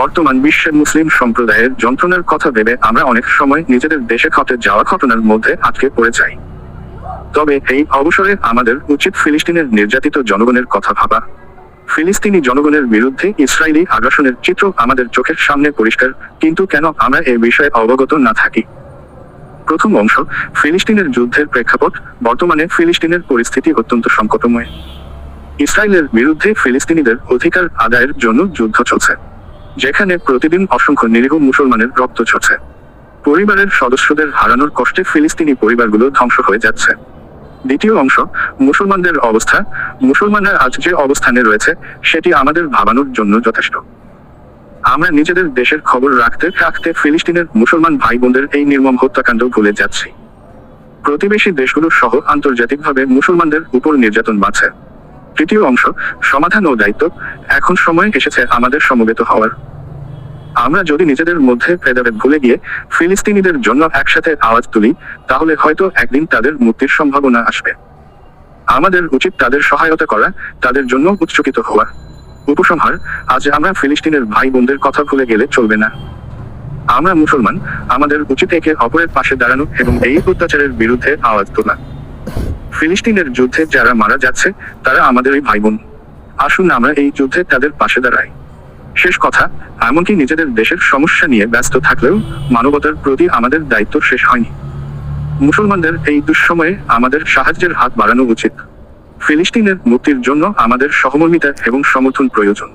বর্তমান বিশ্বের মুসলিম সম্প্রদায়ের যন্ত্রণার কথা ভেবে আমরা অনেক সময় নিজেদের দেশে ঘটে যাওয়া ঘটনার মধ্যে আটকে পড়ে যাই। তবে এই অবসরে আমাদের উচিত ফিলিস্তিনের নির্যাতিত জনগণের কথা ভাবা। ফিলিস্তিনি জনগণের বিরুদ্ধে ইসরায়েলি আগ্রাসনের চিত্র আমাদের চোখের সামনে পরিষ্কার, কিন্তু কেন আমরা এ বিষয়ে অবগত না থাকি? প্রথম অংশ, ফিলিস্তিনের যুদ্ধের প্রেক্ষাপট, বর্তমানে ফিলিস্তিনের পরিস্থিতি অত্যন্ত সংকটময়। ইসরায়েলের বিরুদ্ধে ফিলিস্তিনিদের অধিকার আদায়ের জন্য যুদ্ধ চলছে। যেখানে প্রতিদিন অসংখ্য নিরীহ মুসলমানের রক্ত ঝরছে। পরিবারের সদস্যদের হারানোর কষ্টে ফিলিস্তিনি পরিবারগুলো ধ্বংস হয়ে যাচ্ছে। দ্বিতীয় অংশ, মুসলমানদের অবস্থা। মুসলমানরা আজ যে অবস্থানে রয়েছে, সেটি আমাদের ভাবানোর জন্য যথেষ্ট। আমরা নিজেদের দেশের খবর রাখতে রাখতে ফিলিস্তিনের মুসলমান ভাই বোনদের এই নির্মম হত্যাকাণ্ড ভুলে যাচ্ছি। প্রতিবেশী দেশগুলো সহ আন্তর্জাতিকভাবে মুসলমানদের উপর নির্যাতন বাড়ছে। তৃতীয় অংশ, সমাধান ও দায়িত্ব এখন সময় এসেছে আমাদের সমবেত হওয়ার। আমরা যদি নিজেদের মধ্যে ভেদাভেদ ভুলে গিয়ে ফিলিস্তিনিদের জন্য একসাথে আওয়াজ তুলি, তাহলে হয়তো একদিন তাদের মুক্তির সম্ভাবনা আসবে। আমাদের উচিত তাদের সহায়তা করা, তাদের জন্য উৎসুকিত হওয়া। উপসংহার, আজ আমরা ফিলিস্তিনের ভাই বোনদের কথা ভুলে গেলে চলবে না। আমরা মুসলমান, আমাদের উচিত একে অপরের পাশে দাঁড়ানো এবং এই অত্যাচারের বিরুদ্ধে আওয়াজ তোলা। ফিলিস্তিনের যুদ্ধে যারা মারা যাচ্ছে, তারা আমাদেরই ভাই বোন আসুন আমরা এই যুদ্ধে তাদের পাশে দাঁড়াই। শেষ কথা, এমনকি নিজেদের দেশের সমস্যা নিয়ে ব্যস্ত থাকলেও মানবতার প্রতি আমাদের দায়িত্ব শেষ হয়নি। মুসলমানদের এই দুঃসময়ে আমাদের সাহায্যের হাত বাড়ানো উচিত। ফিলিস্তিনের মুক্তির জন্য আমাদের সহমর্মিতা এবং সমর্থন প্রয়োজন।